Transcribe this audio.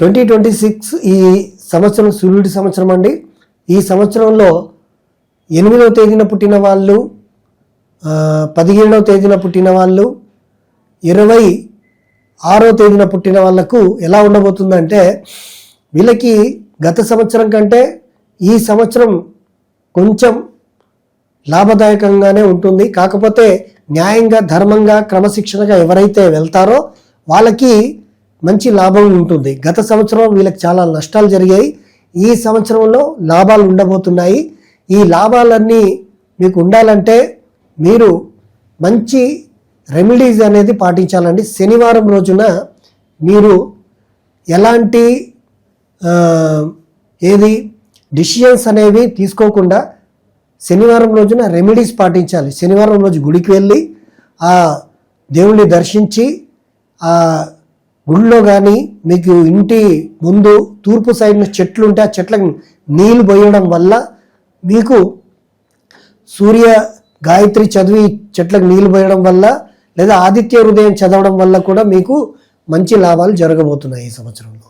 Twenty twenty six ఈ సంవత్సరం సూర్యుడి సంవత్సరం అండి. ఈ సంవత్సరంలో ఎనిమిదవ తేదీన పుట్టిన వాళ్ళు పదిహేడవ తేదీన పుట్టిన వాళ్ళు ఇరవై ఆరో తేదీన పుట్టిన వాళ్ళకు ఎలా ఉండబోతుందంటే వీళ్ళకి గత సంవత్సరం కంటే ఈ సంవత్సరం కొంచెం లాభదాయకంగానే ఉంటుంది. కాకపోతే న్యాయంగా ధర్మంగా క్రమశిక్షణగా ఎవరైతే వెళ్తారో వాళ్ళకి మంచి లాభం ఉంటుంది. గత సంవత్సరం వీళ్ళకి చాలా నష్టాలు జరిగాయి. ఈ సంవత్సరంలో లాభాలు ఉండబోతున్నాయి. ఈ లాభాలన్నీ మీకు ఉండాలంటే మీరు మంచి రెమెడీస్ అనేది పాటించాలండి. శనివారం రోజున మీరు ఎలాంటి ఏది డిసిషన్స్ అనేవి తీసుకోకుండా శనివారం రోజున రెమెడీస్ పాటించాలి. శనివారం రోజు గుడికి వెళ్ళి ఆ దేవుణ్ణి దర్శించి ఆ గుళ్ళో కానీ మీకు ఇంటి ముందు తూర్పు సైడ్న చెట్లు ఉంటే ఆ చెట్లకు నీళ్ళు పోయడం వల్ల మీకు సూర్య గాయత్రి చదివి చెట్లకు నీళ్ళు పోయడం వల్ల లేదా ఆదిత్య హృదయం చదవడం వల్ల కూడా మీకు మంచి లాభాలు జరగబోతున్నాయి ఈ సంవత్సరంలో.